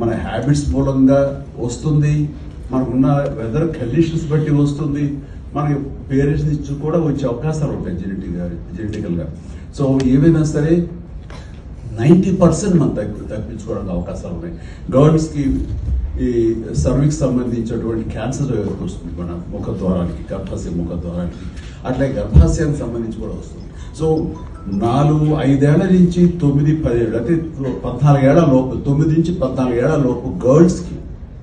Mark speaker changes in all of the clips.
Speaker 1: మన హ్యాబిట్స్ మూలంగా వస్తుంది మనకున్న వెదర్ కండిషన్స్ బట్టి వస్తుంది మనకి పేరెంట్స్ నుంచి కూడా వచ్చే అవకాశాలు ఉంటాయి జెనెటిక్గా జెనెటికల్గా సో ఏమైనా సరే నైంటీ పర్సెంట్ మనం తగ్గి తప్పించుకోవడానికి అవకాశాలు ఉన్నాయి. గవర్నమెంట్స్కి ఈ సర్వీస్ సంబంధించినటువంటి క్యాన్సర్ వస్తుంది మన ముఖ ద్వారానికి గర్భాశయ ముఖ ద్వారానికి అట్లాగే గర్భాశయానికి సంబంధించి కూడా వస్తుంది. సో నాలుగు ఐదేళ్ళ నుంచి తొమ్మిది పదిహేడు అంటే పద్నాలుగేళ్ళ లోపు తొమ్మిది నుంచి పద్నాలుగేళ్ళ లోపు గర్ల్స్కి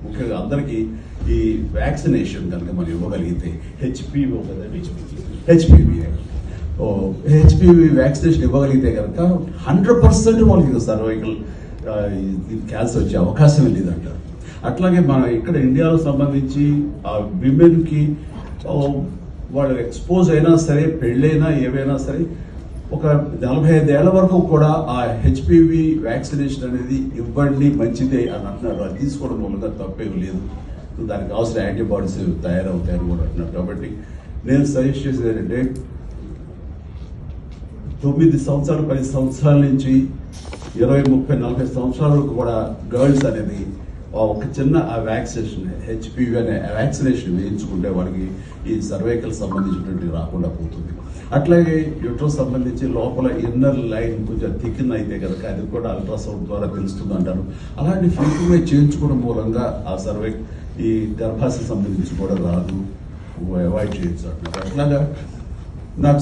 Speaker 1: ముఖ్యంగా అందరికీ ఈ వ్యాక్సినేషన్ కనుక మనం ఇవ్వగలిగితే హెచ్పివి హెచ్పివి హెచ్పివి వ్యాక్సినేషన్ ఇవ్వగలిగితే కనుక హండ్రెడ్ పర్సెంట్ వాళ్ళకి సర్వైకల్ క్యాన్సర్ వచ్చే అవకాశం లేదంటారు అట్లాగే మన ఇక్కడ ఇండియాలో సంబంధించి ఆ విమెన్కి వాళ్ళు ఎక్స్పోజ్ అయినా సరే పెళ్ళైనా ఏవైనా సరే ఒక నలభై ఐదేళ్ళ వరకు కూడా ఆ హెచ్పివి వ్యాక్సినేషన్ అనేది ఇవ్వండి మంచిదే అని అంటున్నారు. అది తీసుకోవడం మూలంగా తప్పేం లేదు. దానికి కావాల్సిన యాంటీబాడీస్ తయారవుతాయని కూడా అంటున్నారు. కాబట్టి నేను సజెస్ట్ చేసేది ఏంటంటే తొమ్మిది సంవత్సరాలు పది సంవత్సరాల నుంచి ఇరవై ముప్పై నలభై సంవత్సరాల వరకు కూడా గర్ల్స్ అనేది ఒక చిన్న వ్యాక్సినేషన్ హెచ్పివి అనే వ్యాక్సినేషన్ వేయించుకుంటే వాడికి ఈ సర్వైకల్ సంబంధించినటువంటి రాకుండా పోతుంది. అట్లాగే యూట్రస్ సంబంధించి లోపల ఇన్నర్ లైన్ కొంచెం థిక్కిన్ అయితే కనుక అది కూడా అల్ట్రాసౌండ్ ద్వారా తెలుస్తుంది అంటారు. అలాంటి ఫ్రీక్వెంట్ చేయించుకోవడం మూలంగా ఆ సర్వై ఈ గర్భాశయ సంబంధించి కూడా రాదు. అవాయిడ్ చేయొచ్చు అట్లాగా నాకు